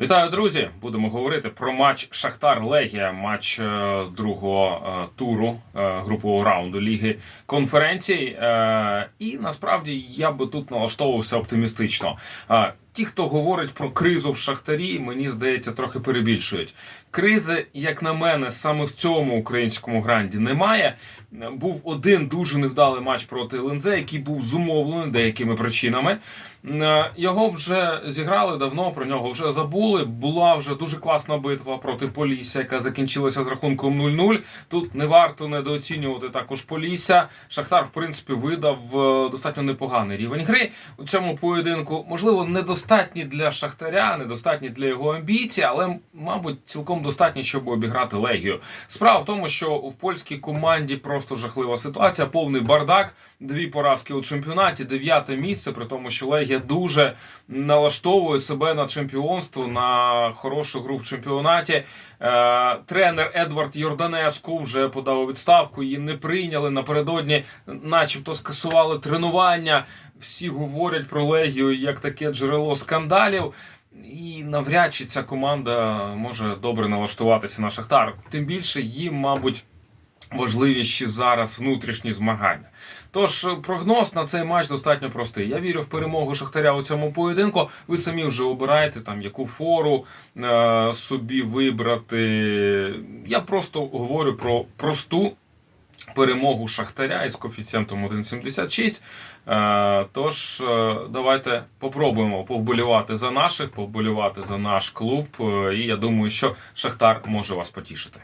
Вітаю, друзі! Будемо говорити про матч Шахтар Легія, матч е, другого е, туру е, групового раунду Ліги конференцій. І насправді я би тут налаштовувався оптимістично. Ті, хто говорить про кризу в Шахтарі, мені здається, трохи перебільшують. Кризи, як на мене, саме в цьому українському гранді немає. Був один дуже невдалий матч проти ЛНЗ, який був зумовлений деякими причинами. Е, Його вже зіграли давно, про нього вже забули. Була вже дуже класна битва проти Полісся, яка закінчилася з рахунком 0-0. Тут не варто недооцінювати також Полісся. Шахтар, в принципі, видав е, достатньо непоганий рівень гри у цьому поєдинку. Можливо, недостатні для Шахтаря, недостатні для його амбіцій, але, мабуть, цілком достатні, щоб обіграти Легію. Справа в тому, що в польській команді просто жахлива ситуація, повний бардак, дві поразки у чемпіонаті, дев'яте місце, при тому, що Легія дуже налаштовує себе на чемпіонство, на хорошу гру в чемпіонаті. Е, тренер Едвард Йорданеску вже подав відставку, її не прийняли напередодні, начебто скасували тренування. Всі говорять про Легію як таке джерело скандалів. І навряд чи ця команда може добре налаштуватися на Шахтар. Тим більше їм, мабуть, важливіші зараз внутрішні змагання. Тож е, прогноз на цей матч достатньо простий. Я вірю в перемогу Шахтаря у цьому поєдинку. Ви самі вже обираєте там яку фору е, собі вибрати. Я просто говорю про просту. Перемогу Шахтаря із коефіцієнтом 1,76. Е, Тож е, давайте попробуємо повболівати за наших, повболівати за наш клуб. Е, І я думаю, що Шахтар може вас потішити.